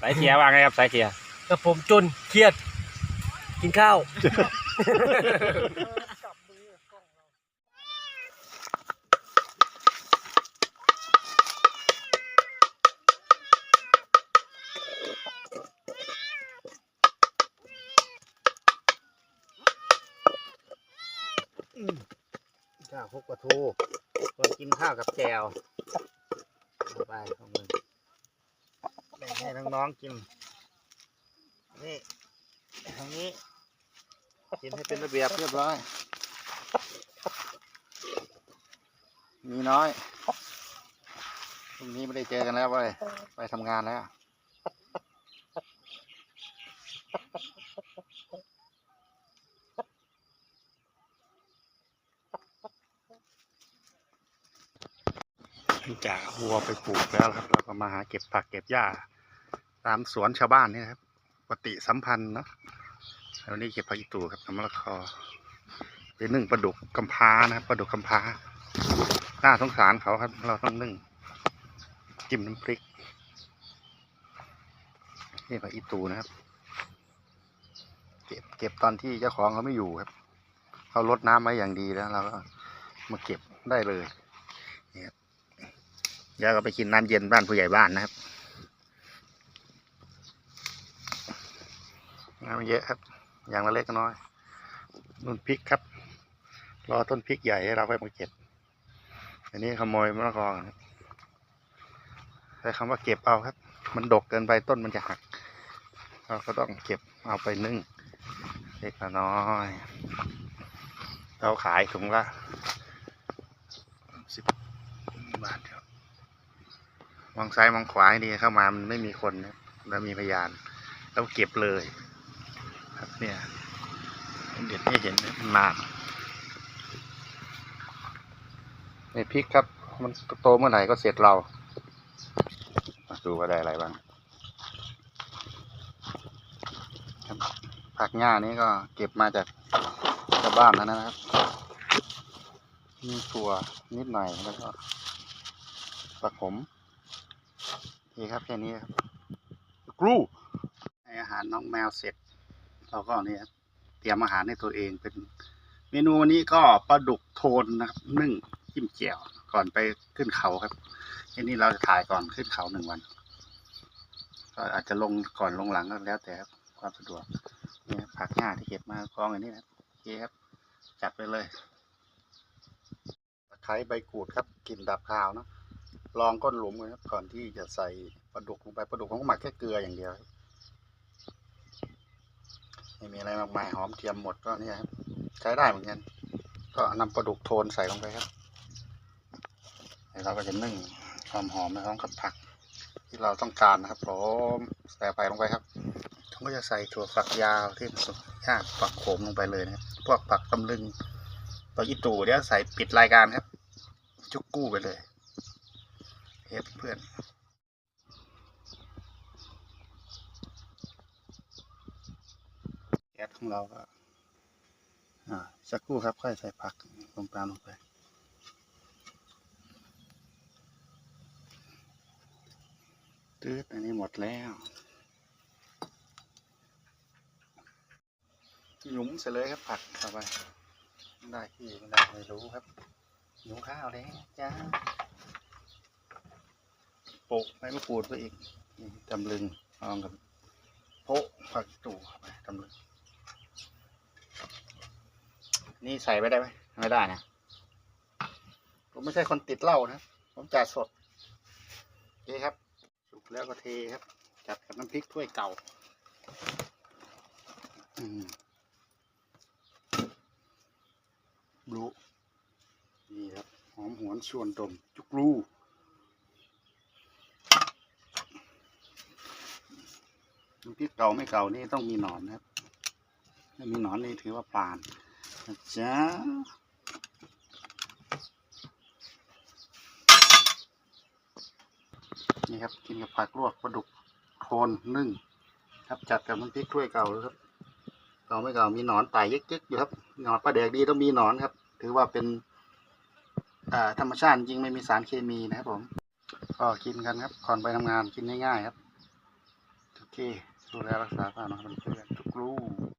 สายเทียว่าไงครับสายเทียกับผมจนเครียด กินข้าว ข้าวคลุกปลาทูคนกินข้าวกับแจวเอาไปของมึงแบ่ง ให้น้องๆกิน นี่ทางนี้ กินให้เป็นระเบียบเรียบร้อย มีน้อยพรุ่งนี้ไม่ได้เจอกันแล้วเว้ยไปทำงานแล้ว จากวัวไปปลูกแล้วครับ เราก็มาหาเก็บผักเก็บหญ้า ตามสวนชาวบ้านนี่ครับปฏิสัมพันธ์เนาะแล้วนี่เก็บผักอีตูครับทำมะละกอไปนึ่งปลาดุกกำพานะครับปลาดุกกำพร้าน่าสงสารเขาครับ เราต้องนึ่งจิ้มน้ำพริกนี่ผักอีตูนะครับ เก็บเก็บตอนที่เจ้าของเขาไม่อยู่ครับเขาลดน้ำไว้อย่างดีแล้วเราก็มาเก็บได้เลยเดี๋ยวก็ไปกินน้ำเย็นบ้านผู้ใหญ่บ้านนะครับ น้ำเยอะครับ อย่างละเล็กน้อยนุ่นพริกครับ รอต้นพริกใหญ่ให้เราไปมาเก็บ อันนี้ขโมยมะละกอครับใช้คำว่าเก็บเอาครับ มันดกเกินไปต้นมันจะหัก เราก็ต้องเก็บเอาไปนึ่ง เล็กน้อย เราขายถุงละสิบบาทครับมองซ้ายมองขวาให้ดีเข้ามามันไม่มีคนนะแล้วมีพยานแล้วเก็บเลย เนี่ยเด็ดให้เห็นมันนานในพริกครับ มันโตเมื่อไหร่ก็เสร็จเราาดูว่าได้อะไรบ้างครับผักหญ้านี้ก็เก็บมาจากชาวบ้านนั่นนะครับ มีถั่วนิดหน่อยแล้วก็ผักขมนี่ครับแค่นี้ครับกรูให้อาหารน้องแมวเสร็จ เราก็เนี่ยเตรียมอาหารให้ตัวเองเป็นเมนูวันนี้ก็ปลาดุกโทนนะครับนึ่งจิ้มแจ่วก่อนไปขึ้นเขาครับทีนี้เราจะถ่ายก่อนขึ้นเขาหนึ่งวัน ก็อาจจะลงก่อนลงหลังก็แล้วแต่ครับความสะดวกเนี่ยผักหญ้าที่เก็บมากองอย่างนี้นะครับโอเคครับ จัดไปเลยตะไคร้ใบกูดครับกลิ่นดับคาวเนะลองก้นหลุมเลยครับก่อนที่จะใส่ปลาดุกลงไปปลาดุกผมก็หมักแค่เกลืออย่างเดียวครับ ไม่มีอะไรมากมายหอมเทียมหมดก็เนี่ยครับใช้ได้เหมือนกัน ก็นำปลาดุกโทนใส่ลงไปครับแล้วเราก็จะนึ่งความหอมนะครับกับผัก ที่เราต้องการนะครับผมใส่ไปลงไปครับผมก็จะใส่ถั่วฝักยาวที่สุกย่างฝักโขมลงไปเลยนะครับพวกผักตำลึงผักอีตู่เดี๋ยวใส่ปิดรายการครับ จุกกู้ไปเลยเฮ็ดเพื่อนแก๊ส ของเราก็อ่าสักครู่ครับค่อยใส่ผักลงตามลงไป ตืดอันนี้หมดแล้วหยุมเสร็จเลยครับผักเข้าไปได้ที่ไม่ได้ไม่รู้ครับหยุมข้าวแล้วจ้าโปะใบมะกรูดไปอีกตำลึงลองกับโปะผักตู่เข้าไปตำลึง นี่ใส่ไปได้ไหมไม่ได้นะผมไม่ใช่คนติดเหล้านะ ผมจ่ายสดโอเคครับ สุกแล้วก็เทครับ จัดกับน้ำพริกถ้วยเก่าอืมบลูนี่ครับ หอมหวนชวนดม จุกรูน้ำพริกเก่าไม่เก่านี่ต้องมีหนอนนะครับถ้ามีหนอนนี่ถือว่าปาน นะจ๊ะนี่ครับกินกับผักลวกปลาดุกโคนนึ่งครับจัดกับน้ำพริกถ้วยเก่าเลยครับเก่าไม่เก่ามีหนอนไต่ยึกๆอยู่ครับหนอนปลาแดกดีต้องมีหนอนครับ ถือว่าเป็นธรรมชาติจริงไม่มีสารเคมีนะครับผมก็กินกันครับก่อนไปทำงานกินง่ายๆครับโอเคดูแลรักษาผ้าเนาะท่านผู้ชม